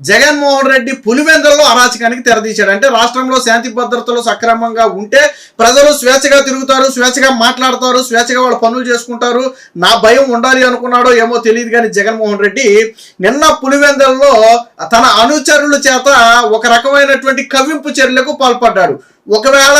జగన్మోహన్ రెడ్డి పులివెందులలో అరాచకానికి తెరదీశాడు. అంటే రాష్ట్రంలో శాంతి భద్రతలు సక్రమంగా ఉంటే ప్రజలు స్వేచ్ఛగా తిరుగుతారు స్వేచ్ఛగా మాట్లాడతారు స్వేచ్ఛగా వాళ్ళ పనులు చేసుకుంటారు. నా భయం ఉండాలి అనుకున్నాడో ఏమో తెలియదు కానీ జగన్మోహన్ రెడ్డి నిన్న పులివెందుల్లో తన అనుచరుల చేత ఒక రకమైనటువంటి కవింపు చర్యలకు పాల్పడ్డాడు. ఒకవేళ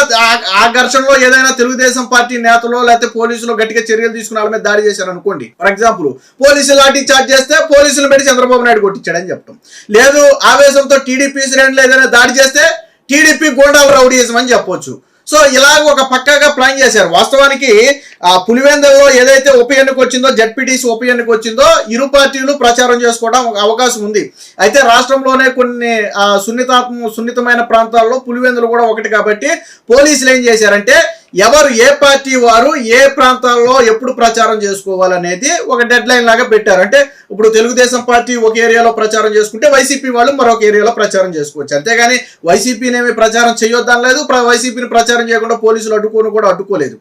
ఆ- ఘర్షణలో ఏదైనా తెలుగుదేశం పార్టీ నేతలు లేకపోతే పోలీసులు గట్టిగా చర్యలు తీసుకున్న వాళ్ళ మీద దాడి చేశారు అనుకోండి. ఫర్ ఎగ్జాంపుల్ పోలీసులు లాఠీ చార్జ్ చేస్తే పోలీసులు పెట్టి చంద్రబాబు నాయుడు కొట్టించాడని చెప్పడం లేదు ఆవేశంతో టీడీపీ శ్రేణులు ఏదైనా దాడి చేస్తే టీడీపీ గోండాల రౌడీయిజం అని చెప్పొచ్చు. సో ఇలాగ ఒక పక్కాగా ప్లాన్ చేశారు. వాస్తవానికి ఆ పులివెందల్లో ఏదైతే ఉప ఎన్నిక వచ్చిందో జడ్పీటీసీ ఉప ఎన్నిక వచ్చిందో ఇరు పార్టీలు ప్రచారం చేసుకోవడం ఒక అవకాశం ఉంది. అయితే రాష్ట్రంలోనే కొన్ని సున్నితాత్మ సున్నితమైన ప్రాంతాల్లో పులివెందులు కూడా ఒకటి కాబట్టి పోలీసులు ఏం చేశారంటే ఎవరు ఏ పార్టీ వారు ఏ ప్రాంతాల్లో ఎప్పుడు ప్రచారం చేసుకోవాలనేది ఒక డెడ్ లైన్ లాగా పెట్టారు. అంటే ఇప్పుడు తెలుగుదేశం పార్టీ ఒక ఏరియాలో ప్రచారం చేసుకుంటే వైసీపీ వాళ్ళు మరొక ఏరియాలో ప్రచారం చేసుకోవచ్చు. అంతేగాని వైసీపీని ఏమి ప్రచారం చేయొద్దని లేదు వైసీపీని ప్రచారం చేయకుండా పోలీసులు అడ్డుకోను కూడా అడ్డుకోలేదు.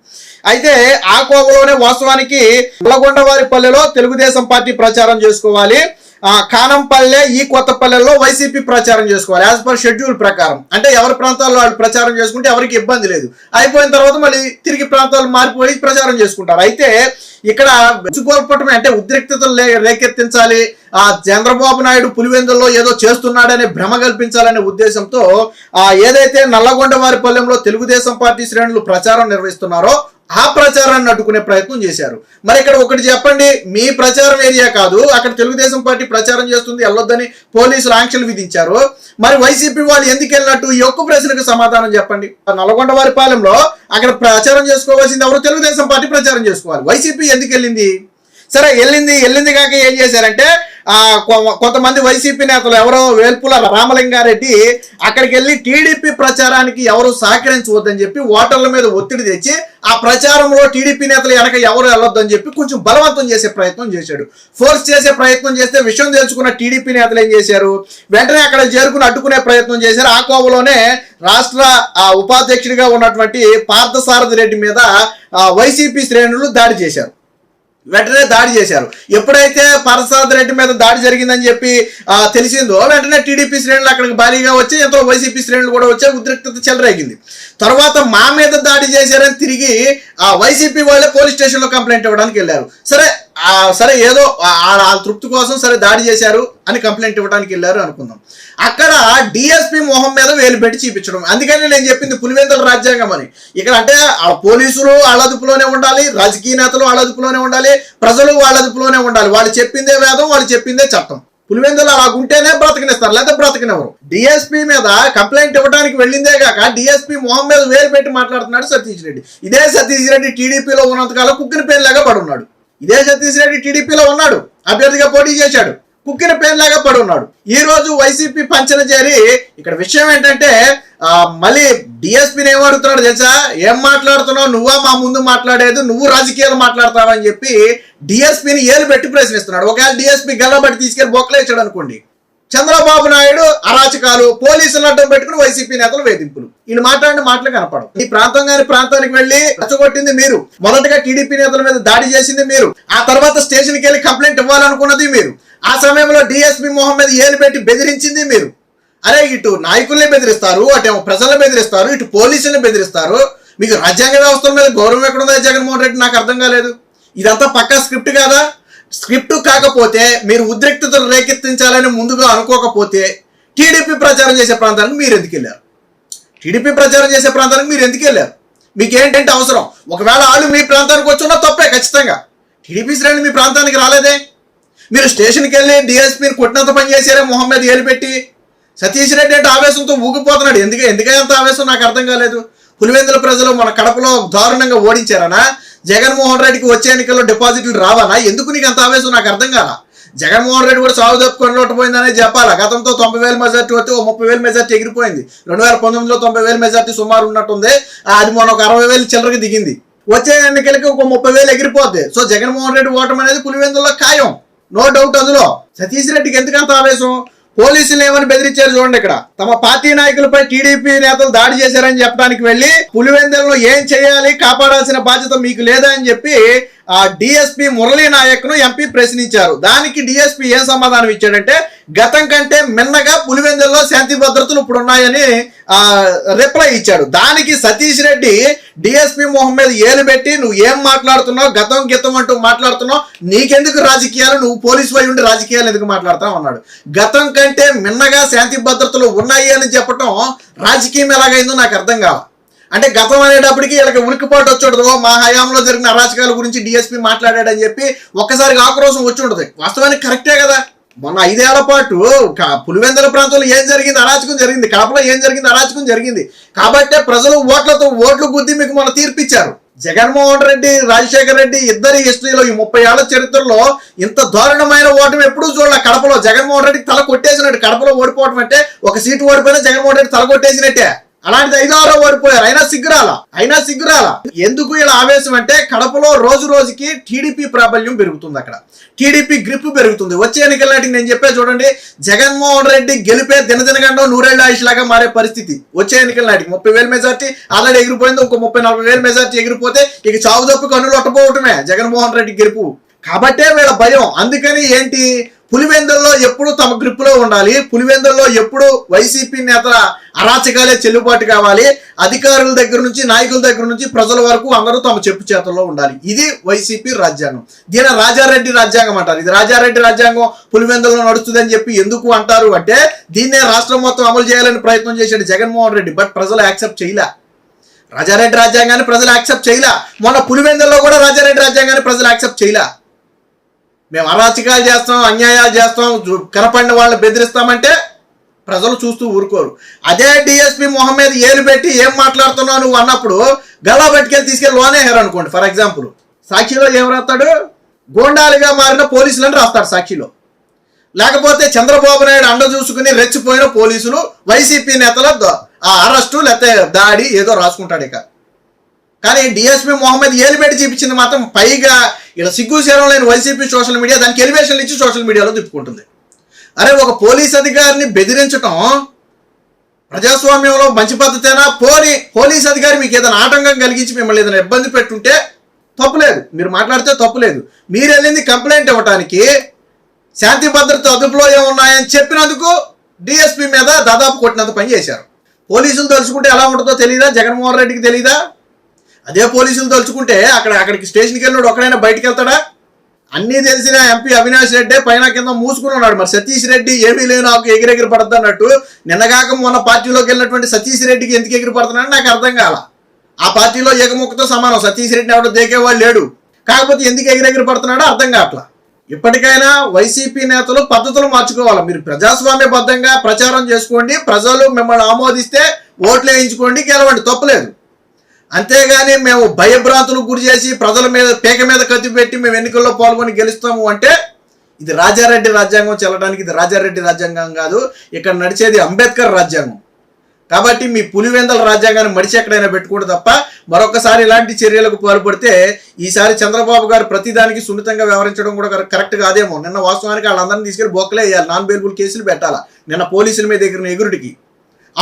అయితే ఆ కోవలోనే వాస్తవానికి నల్లగొండవారి పల్లెలో తెలుగుదేశం పార్టీ ప్రచారం చేసుకోవాలి. కానంపల్లె ఈ కొత్తపల్లెలో వైసీపీ ప్రచారం చేసుకోవాలి. యాజ్ పర్ షెడ్యూల్ ప్రకారం. అంటే ఎవరి ప్రాంతాల్లో వాళ్ళు ప్రచారం చేసుకుంటే ఎవరికి ఇబ్బంది లేదు. అయిపోయిన తర్వాత మళ్ళీ తిరిగి ప్రాంతాలు మారిపోయి ప్రచారం చేసుకుంటారు. అయితే ఇక్కడ విసుగొల్పటమే అంటే ఉద్రిక్తతలు లే- రేకెత్తించాలి. ఆ చంద్రబాబు నాయుడు పులివెందుల్లో ఏదో చేస్తున్నాడనే భ్రమ కల్పించాలనే ఉద్దేశంతో ఆ ఏదైతే నల్లగొండ వారి పల్లెంలో తెలుగుదేశం పార్టీ శ్రేణులు ప్రచారం నిర్వహిస్తున్నారో ఆ ప్రచారాన్ని అడ్డుకునే ప్రయత్నం చేశారు. మరి ఇక్కడ ఒకటి చెప్పండి మీ ప్రచారం ఏరియా కాదు అక్కడ తెలుగుదేశం పార్టీ ప్రచారం చేస్తుంది వెళ్ళొద్దని పోలీసులు ఆంక్షలు విధించారు. మరి వైసీపీ వాళ్ళు ఎందుకు వెళ్ళినట్టు ఈ ఒక్క ప్రశ్నకు సమాధానం చెప్పండి. నల్గొండ వారి పాలెంలో అక్కడ ప్రచారం చేసుకోవాల్సింది ఎవరు? తెలుగుదేశం పార్టీ ప్రచారం చేసుకోవాలి. వైసీపీ ఎందుకు వెళ్ళింది? సరే వెళ్ళింది వెళ్ళింది కాక ఏం చేశారంటే కొంతమంది వైసీపీ నేతలు ఎవరో వేల్పుల రామలింగారెడ్డి అక్కడికి వెళ్ళి టీడీపీ ప్రచారానికి ఎవరు సహకరించవద్దని చెప్పి ఓటర్ల మీద ఒత్తిడి తెచ్చి ఆ ప్రచారంలో టీడీపీ నేతలు వెనక ఎవరు వెళ్ళొద్దని చెప్పి కొంచెం బలవంతం చేసే ప్రయత్నం చేశాడు. ఫోర్స్ చేసే ప్రయత్నం చేస్తే విషయం తెలుసుకున్న టీడీపీ నేతలు ఏం చేశారు? వెంటనే అక్కడ చేరుకుని అడ్డుకునే ప్రయత్నం చేశారు. ఆ కోవలోనే రాష్ట్ర ఉపాధ్యక్షుడిగా ఉన్నటువంటి పార్థసారథి రెడ్డి మీద వైసీపీ శ్రేణులు దాడి చేశారు. వెంటనే దాడి చేశారు. ఎప్పుడైతే పరసాద్ రెడ్డి మీద దాడి జరిగిందని చెప్పి తెలిసిందో వెంటనే టీడీపీ శ్రేణులు అక్కడికి భారీగా వచ్చి ఎంతో వైసీపీ శ్రేణులు కూడా వచ్చి ఉద్రిక్తత చెలరేగింది. తర్వాత మా మీద దాడి చేశారని తిరిగి ఆ వైసీపీ వాళ్ళే పోలీస్ స్టేషన్లో కంప్లైంట్ ఇవ్వడానికి వెళ్ళారు. సరే సరే ఏదో ఆ- తృప్తి కోసం సరే దాడి చేశారు అని కంప్లైంట్ ఇవ్వడానికి వెళ్ళారు అనుకుందాం. అక్కడ డిఎస్పి మొహం మీద వేలు పెట్టి చూపించడం. అందుకని నేను చెప్పింది పులివెందుల రాజ్యాంగం అని. ఇక్కడ అంటే ఆ పోలీసులు వాళ్ళ అదుపులోనే ఉండాలి రాజకీయ నేతలు వాళ్ళ అదుపులోనే ఉండాలి ప్రజలు వాళ్ళ అదుపులోనే ఉండాలి. వాళ్ళు చెప్పిందే వేదం వాళ్ళు చెప్పిందే చట్టం. పులివెందులు అలా ఉంటేనే బ్రతకనిస్తారు లేదా బ్రతకనివ్వరు. డిఎస్పీ మీద కంప్లైంట్ ఇవ్వడానికి వెళ్ళిందే కాక డిఎస్పీ మొహం మీద వేలు పెట్టి మాట్లాడుతున్నాడు సతీష్ రెడ్డి. ఇదే సతీష్ రెడ్డి టీడీపీలో ఉన్నంతకాలం కుక్కిన పేర్లాగా పడున్నాడు. ఇదే సతీష్ రెడ్డి టీడీపీలో ఉన్నాడు. అభ్యర్థిగా పోటీ చేశాడు. కుక్కిన పేర్లాగా పడి ఉన్నాడు ఈ రోజు వైసీపీ పంచన చేరి ఇక్కడ విషయం ఏంటంటే ఆ, మళ్ళీ డిఎస్పీని ఏం తెలుసా? ఏం మాట్లాడుతున్నావు? నువ్వా మా ముందు మాట్లాడేది? నువ్వు రాజకీయాలు మాట్లాడతావని చెప్పి డిఎస్పీని ఏలు పెట్టి ప్రశ్నిస్తున్నాడు. ఒకవేళ డిఎస్పీ గల్లబట్టి తీసుకెళ్ళి బొక్కలేచాడు అనుకోండి చంద్రబాబు నాయుడు అరాచకాలు పోలీసులు అడ్డం పెట్టుకుని వైసీపీ నేతలు వేధింపులు. ఈయన మాట్లాడిన మాటలు కనపడవు. ఈ ప్రాంతం గాని ప్రాంతానికి వెళ్ళి రచ్చగొట్టింది మీరు. మొదటగా టీడీపీ నేతల మీద దాడి చేసింది మీరు. ఆ తర్వాత స్టేషన్కి వెళ్ళి కంప్లైంట్ ఇవ్వాలనుకున్నది మీరు. ఆ సమయంలో డిఎస్పీ మొహం మీద ఏలు పెట్టి బెదిరించింది మీరు. అరే ఇటు నాయకుల్ని బెదిరిస్తారు అటేమో ప్రజలను బెదిరిస్తారు ఇటు పోలీసుల్ని బెదిరిస్తారు. మీకు రాజ్యాంగ వ్యవస్థల మీద గౌరవం ఎక్కడుందా జగన్మోహన్ రెడ్డి? నాకు అర్థం కాలేదు. ఇదంతా పక్కా స్క్రిప్ట్ కాదా? స్క్రిప్ట్ కాకపోతే మీరు ఉద్రిక్తతలు రేకెత్తించాలని ముందుగా అనుకోకపోతే టీడీపీ ప్రచారం చేసే ప్రాంతానికి మీరు ఎందుకు వెళ్ళారు? టీడీపీ ప్రచారం చేసే ప్రాంతానికి మీరు ఎందుకు వెళ్ళారు? మీకు ఏంటంటే అవసరం. ఒకవేళ వాళ్ళు మీ ప్రాంతానికి వచ్చి తప్పే ఖచ్చితంగా. టీడీపీ శ్రేణి మీ ప్రాంతానికి రాలేదే. మీరు స్టేషన్కి వెళ్ళి డిఎస్పీని కొట్టినంత పని చేశారే మొహమ్మద్ ఏలు సతీష్ రెడ్డి అంటే ఆవేశంతో ఊగిపోతున్నాడు. ఎందుకే ఎందుకంత అంత ఆవేశం? నాకు అర్థం కాలేదు. పులివెందుల ప్రజలు మన కడపలో దారుణంగా ఓడించారనా? జగన్మోహన్ రెడ్డికి వచ్చే ఎన్నికల్లో డిపాజిట్లు రావాలా? ఎందుకు నీకు అంత ఆవేశం? నాకు అర్థం కాలా. జగన్మోహన్ రెడ్డి కూడా సాగు తప్పుకొని లోటుపోయిందనే చెప్పాలి? గతంతో తొంభై వేల మెజార్టీ వస్తే ఓ ముప్పై వేల మెజార్టీ ఎగిరిపోయింది. రెండు వేల పంతొమ్మిదిలో తొంభై వేల మెజార్టీ సుమారు ఉన్నట్టుంది. అది మొన్న ఒక అరవై వేలు చిల్లరకి దిగింది. వచ్చే ఎన్నికలకి ఒక ముప్పై వేలు ఎగిరిపోద్ది. సో జగన్మోహన్ రెడ్డి ఓటమి అనేది పులివెందులో ఖాయం. నో డౌట్ అందులో. సతీష్ రెడ్డికి ఎందుకంత ఆవేశం? పోలీసులు ఏమని బెదిరించారు చూడండి ఇక్కడ. తమ పార్టీ నాయకులపై టీడీపీ నేతలు దాడి చేశారని చెప్పడానికి వెళ్ళి పులివెందులను ఏం చేయాలి కాపాడాల్సిన బాధ్యత మీకు లేదా అని చెప్పి ఆ డిఎస్పి మురళీ నాయక్ను ఎంపీ ప్రశ్నించారు. దానికి డిఎస్పి ఏం సమాధానం ఇచ్చాడంటే గతం కంటే మిన్నగా పులివెందుల్లో శాంతి భద్రతలు ఇప్పుడు ఉన్నాయని రిప్లై ఇచ్చాడు. దానికి సతీష్ రెడ్డి డిఎస్పి మొహం మీద ఏలు పెట్టి నువ్వు ఏం మాట్లాడుతున్నావు? గతం గితం అంటూ మాట్లాడుతున్నావు? నీకెందుకు రాజకీయాలు? నువ్వు పోలీసు వై ఉండి రాజకీయాలు ఎందుకు మాట్లాడతావు? అన్నాడు. గతం కంటే మిన్నగా శాంతి భద్రతలు ఉన్నాయి అని చెప్పటం రాజకీయం ఎలాగైందో నాకు అర్థం కావాలి అంటే గతం అనేటప్పటికి వీళ్ళకి ఉనికిపాటు వచ్చి ఉండదు మా హయాంలో జరిగిన అరాచకాల గురించి డిఎస్పీ మాట్లాడాడని చెప్పి ఒక్కసారిగా ఆక్రోశం వచ్చి ఉండదు వాస్తవానికి కరెక్టే కదా. మొన్న ఐదేళ్ళ పాటు క- పులివెందుల ప్రాంతంలో ఏం జరిగింది? అరాచకం జరిగింది. కడపలో ఏం జరిగింది? అరాచకం జరిగింది. కాబట్టే ప్రజలు ఓట్లతో ఓట్లు గుద్ది మీకు మొన్న తీర్పిచ్చారు. జగన్మోహన్ రెడ్డి రాజశేఖర్ రెడ్డి ఇద్దరి హిస్టరీలో ఈ ముప్పై ఏళ్ళ చరిత్రలో ఇంత దారుణమైన ఓటమి ఎప్పుడూ చూడాలి. కడపలో జగన్మోహన్ రెడ్డికి తల కొట్టేసినట్టు. కడపలో ఓడిపోవడం అంటే ఒక సీటు ఓడిపోయినా జగన్మోహన్ రెడ్డి తల కొట్టేసినట్టే. అలాంటిది ఐదారో ఓడిపోయారు. అయినా సిగ్గురాల? అయినా సిగ్గురాల? ఎందుకు ఇలా ఆవేశం అంటే కడపలో రోజు రోజుకి టీడీపీ ప్రాబల్యం పెరుగుతుంది అక్కడ. టీడీపీ గ్రిప్ పెరుగుతుంది. వచ్చే ఎన్నికల నాటికి నేను చెప్పే చూడండి జగన్మోహన్ రెడ్డి గెలిపే దినదినగండం నూరేళ్ళ ఆయుష్ లాగా మారే పరిస్థితి. వచ్చే ఎన్నికల నాటికి ముప్పై వేల మెజార్టీ ఆల్రెడీ ఎగిరిపోయింది ఇంకో ముప్పై నలభై వేల మెజార్టీ ఎగిరిపోతే ఇక చావు తప్పు కన్నులు ఒట్టపోవటమే జగన్మోహన్ రెడ్డి గెలుపు. కాబట్టే వీళ్ళ భయం. అందుకని ఏంటి? పులివెందుల్లో ఎప్పుడు తమ గ్రిప్పులో ఉండాలి. పులివెందుల్లో ఎప్పుడు వైసీపీ నేతల అరాచకాలే చెల్లుబాటు కావాలి. అధికారుల దగ్గర నుంచి నాయకుల దగ్గర నుంచి ప్రజల వరకు అందరూ తమ చెప్పు చేతల్లో ఉండాలి. ఇది వైసీపీ రాజ్యాంగం. దీని రాజారెడ్డి రాజ్యాంగం అంటారు. ఇది రాజారెడ్డి రాజ్యాంగం పులివెందుల్లో నడుస్తుందని చెప్పి ఎందుకు అంటారు అంటే దీన్నే రాష్ట్రం మొత్తం అమలు చేయాలని ప్రయత్నం చేశాడు జగన్మోహన్ రెడ్డి బట్ ప్రజలు యాక్సెప్ట్ చేయలే. రాజారెడ్డి రాజ్యాంగాన్ని ప్రజలు యాక్సెప్ట్ చేయలే. మొన్న పులివెందుల్లో కూడా రాజారెడ్డి రాజ్యాంగాన్ని ప్రజలు యాక్సెప్ట్ చేయలే. మేము అరాచకాలు చేస్తాం అన్యాయాలు చేస్తాం కనపడిన వాళ్ళని బెదిరిస్తామంటే ప్రజలు చూస్తూ ఊరుకోరు. అదే డిఎస్పి మొహమ్మద్ ఏలు పెట్టి ఏం మాట్లాడుతున్నావు నువ్వు అన్నప్పుడు గలా పట్టుకెళ్ళి తీసుకెళ్ళి లోనేహారు అనుకోండి ఫర్ ఎగ్జాంపుల్. సాక్షిలో ఏం రాస్తాడు? గోండాలుగా మారిన పోలీసులని రాస్తాడు సాక్షిలో. లేకపోతే చంద్రబాబు నాయుడు అండ చూసుకుని రెచ్చిపోయిన పోలీసులు వైసీపీ నేతల ఆ అరెస్టు లేకపోతే దాడి ఏదో రాసుకుంటాడు ఇక. కానీ డిఎస్పీ మొహమ్మద్ ఏలిపెట్టి చూపించింది మాత్రం పైగా ఇలా సిగ్గు శరం లేని వైసీపీ సోషల్ మీడియా దానికి ఎలివేషన్లు ఇచ్చి సోషల్ మీడియాలో తిప్పుకుంటుంది. అరే ఒక పోలీస్ అధికారిని బెదిరించటం ప్రజాస్వామ్యంలో మంచి పద్ధతేనా? పోని పోలీస్ అధికారి మీకు ఏదైనా ఆటంకం కలిగించి మిమ్మల్ని ఏదైనా ఇబ్బంది పెట్టుంటే తప్పులేదు మీరు మాట్లాడితే తప్పులేదు మీరు వెళ్ళింది కంప్లైంట్ ఇవ్వటానికి శాంతి భద్రత అదుపులో ఏమున్నాయని చెప్పినందుకు డిఎస్పీ మీద దాదాపు కొట్టినంత పని చేశారు. పోలీసులు తలుచుకుంటే ఎలా ఉంటుందో తెలియదా జగన్మోహన్ రెడ్డికి తెలియదా అదే పోలీసులు తలుచుకుంటే అక్కడ అక్కడికి స్టేషన్కి వెళ్ళినాడు ఒకడైనా బయటకు వెళ్తాడా అన్నీ తెలిసిన ఎంపీ అవినాష్ రెడ్డి పైన కింద మూసుకుని ఉన్నాడు మరి సతీష్ రెడ్డి ఏమీ లేవు నాకు ఎగిరెగిరి పడద్దు అన్నట్టు నిన్నగాక మొన్న పార్టీలోకి వెళ్ళినటువంటి సతీష్ రెడ్డికి ఎందుకు ఎగిరి పడుతున్నాడని నాకు అర్థం కాల. ఆ పార్టీలో ఏకముఖతో సమానం. సతీష్ రెడ్డిని ఎవడో దేకేవాళ్ళు లేడు. కాకపోతే ఎందుకు ఎగిరెగిరి పడుతున్నాడో అర్థం కావట్లా. ఇప్పటికైనా వైసీపీ నేతలు పద్ధతులు మార్చుకోవాలి. మీరు ప్రజాస్వామ్యబద్ధంగా ప్రచారం చేసుకోండి. ప్రజలు మిమ్మల్ని ఆమోదిస్తే ఓట్లు వేయించుకోండి. గెలవండి. తప్పలేదు. అంతేగాని మేము భయభ్రాంతులకు గురి చేసి ప్రజల మీద పేక మీద కత్తి పెట్టి మేము ఎన్నికల్లో పాల్గొని గెలుస్తాము అంటే ఇది రాజారెడ్డి రాజ్యాంగం చెల్లడానికి ఇది రాజారెడ్డి రాజ్యాంగం కాదు. ఇక్కడ నడిచేది అంబేద్కర్ రాజ్యాంగం. కాబట్టి మీ పులివెందల రాజ్యాంగాన్ని మడిచి ఎక్కడైనా పెట్టుకుంటే తప్ప మరొకసారి ఇలాంటి చర్యలకు పాల్పడితే ఈసారి చంద్రబాబు గారు ప్రతిదానికి సున్నితంగా వ్యవహరించడం కూడా కరెక్ట్- కరెక్ట్ కాదేమో. నిన్న వాస్తవానికి వాళ్ళందరినీ తీసుకెళ్ళి బొక్కలే వేయాలి. నాన్ బెయిలబుల్ కేసులు పెట్టాలా? నిన్న పోలీసుల మీద దగ్గర ఎగురుడికి.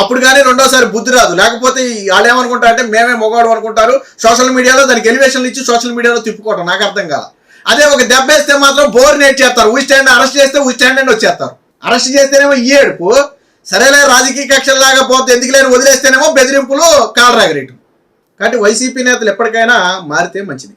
అప్పుడు కానీ రెండోసారి బుద్ధి రాదు. లేకపోతే ఈ వాళ్ళు ఏమనుకుంటారు అంటే మేమే మొగాడు అనుకుంటారు. సోషల్ మీడియాలో దానికి ఎలివేషన్లు ఇచ్చి సోషల్ మీడియాలో తిప్పుకోవటం నాకు అర్థం కాదు అదే ఒక దెబ్బ వేస్తే మాత్రం బోర్ నేట్ చేస్తారు. ఉయి స్టాండ్ అరెస్ట్ చేస్తే ఉయి స్టాండ్ అండ్ వచ్చేస్తారు. అరెస్ట్ చేస్తేనేమో ఈ ఏడుపు. సరేలే రాజకీయ కక్షల్లాగా పోతే ఎందుకు లేని వదిలేస్తేనేమో బెదిరింపులు కాలరాగరేటు. కాబట్టి వైసీపీ నేతలు ఎప్పటికైనా మారితే మంచిది.